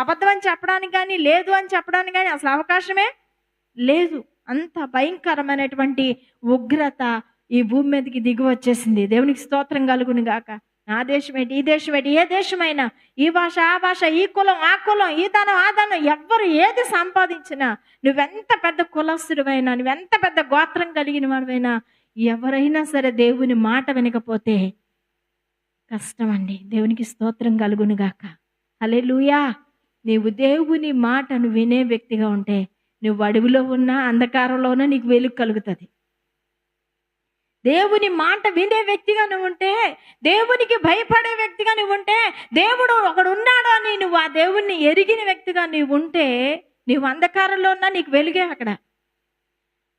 అబద్ధం అని చెప్పడానికి కానీ లేదు అని చెప్పడానికి కానీ అసలు అవకాశమే లేదు. అంత భయంకరమైనటువంటి ఉగ్రత ఈ భూమి మీదకి దిగి వచ్చేసింది. దేవునికి స్తోత్రం కలుగును గాక. నా దేశం ఏంటి? ఈ దేశం ఏంటి? ఏ దేశమైనా ఈ భాష ఆ భాష ఈ కులం ఆ కులం ఈ ధనం ఆ ధనం ఎవ్వరు ఏది సంపాదించినా నువ్వెంత పెద్ద కులస్తుడివైనా నువ్వెంత పెద్ద గోత్రం కలిగిన వాడివైనా ఎవరైనా సరే దేవుని మాట వినకపోతే కష్టం అండి దేవునికి స్తోత్రం కలుగును అలే లూయా నీవు దేవుని మాటను వినే వ్యక్తిగా ఉంటే నువ్వు అడవిలో ఉన్నా అంధకారంలోనూ నీకు వెలుగు కలుగుతుంది. దేవుని మాట వినే వ్యక్తిగా నువ్వు ఉంటే దేవునికి భయపడే వ్యక్తిగా నువ్వు ఉంటే దేవుడు ఒకడు ఉన్నాడు అని నువ్వు ఆ దేవుణ్ణి ఎరిగిన వ్యక్తిగా నువ్వు ఉంటే నీవు అంధకారంలో ఉన్నా నీకు వెలుగే అక్కడ.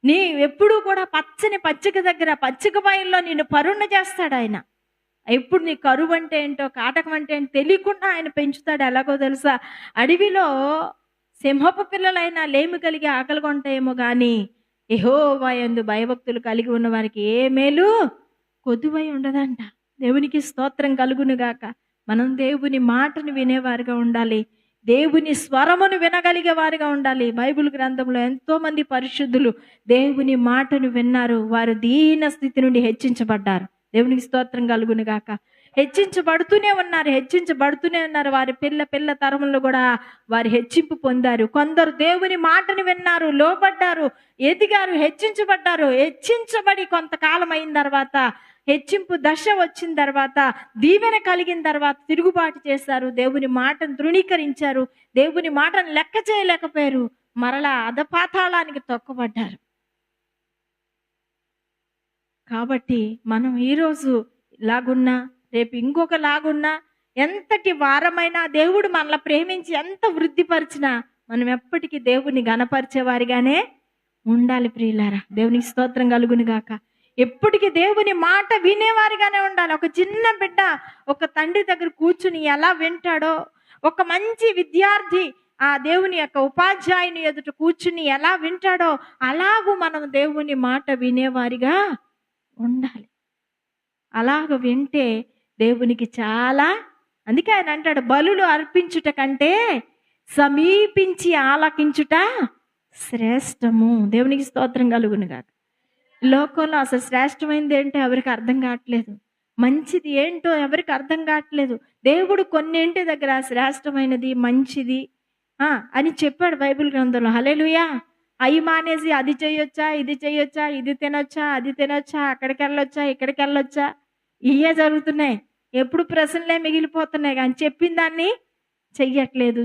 నీ ఎప్పుడూ కూడా పచ్చని పచ్చిక దగ్గర పచ్చిక బయల్లో నిన్ను పరుణ చేస్తాడు ఆయన. ఎప్పుడు నీ కరువు అంటే ఏంటో కాటకం అంటే ఏంటో తెలియకుండా ఆయన పెంచుతాడు. ఎలాగో తెలుసా? అడవిలో సింహపు పిల్లలైనా లేమి కలిగి ఆకలి కొంటాయేమో కానీ ఎహోవా యందు భయభక్తులు కలిగి ఉన్న వారికి ఏ మేలు కొద్దువై ఉండదంట. దేవునికి స్తోత్రం కలుగును గాక. మనం దేవుని మాటను వినేవారుగా ఉండాలి. దేవుని స్వరమును వినగలిగే వారిగా ఉండాలి. బైబిల్ గ్రంథంలో ఎంతోమంది పరిశుద్ధులు దేవుని మాటను విన్నారు. వారు దీన స్థితి నుండి హెచ్చించబడ్డారు. దేవునికి స్తోత్రం కలుగును గాక. హెచ్చించబడుతూనే ఉన్నారు హెచ్చించబడుతూనే ఉన్నారు. వారి పిల్ల పిల్ల తరములు కూడా వారి హెచ్చింపు పొందారు. కొందరు దేవుని మాటను విన్నారు లోబడ్డారు ఎదిగారు హెచ్చించబడ్డారు. హెచ్చించబడి కొంతకాలం అయిన తర్వాత హెచ్చింపు దశ వచ్చిన తర్వాత దీవెన కలిగిన తర్వాత తిరుగుబాటు చేశారు. దేవుని మాటను తృణీకరించారు. దేవుని మాటను లెక్క చేయలేకపోయారు. మరలా అధపాతాళానికి తొక్కబడ్డారు. కాబట్టి మనం ఈరోజు లాగున్నా రేపు ఇంకొక లాగున్నా ఎంతటి వారమైనా దేవుడు మనల్ని ప్రేమించి ఎంత వృద్ధిపరిచినా మనం ఎప్పటికీ దేవుని గణపరిచేవారిగానే ఉండాలి ప్రియులారా. దేవునికి స్తోత్రం కలుగును గాక ఎప్పటికీ దేవుని మాట వినేవారిగానే ఉండాలి. ఒక చిన్న బిడ్డ ఒక తండ్రి దగ్గర కూర్చుని ఎలా వింటాడో ఒక మంచి విద్యార్థి ఆ దేవుని యొక్క ఉపాధ్యాయుని ఎదుట కూర్చుని ఎలా వింటాడో అలాగూ మనం దేవుని మాట వినేవారిగా ఉండాలి. అలాగ వింటే దేవునికి చాలా అందుకే ఆయన అంటాడు బలులు అర్పించుట కంటే సమీపించి ఆలకించుట శ్రేష్టము. దేవునికి స్తోత్రం కలుగును కాక లోకంలో అసలు శ్రేష్టమైనది ఏంటో ఎవరికి అర్థం కావట్లేదు. మంచిది ఏంటో ఎవరికి అర్థం కావట్లేదు. దేవుడు కొన్నింటి దగ్గర శ్రేష్టమైనది మంచిది? అని చెప్పాడు బైబిల్ గ్రంథంలో. హలేలుయా అవి మానేసి అది చేయొచ్చా ఇది చేయొచ్చా ఇది తినొచ్చా అది తినొచ్చా అక్కడికి వెళ్ళొచ్చా ఇక్కడికి వెళ్ళొచ్చా? ఇవే జరుగుతున్నాయి. ఎప్పుడు ప్రశ్నలే మిగిలిపోతున్నాయి కానీ చెప్పిన దాన్ని చెయ్యట్లేదు.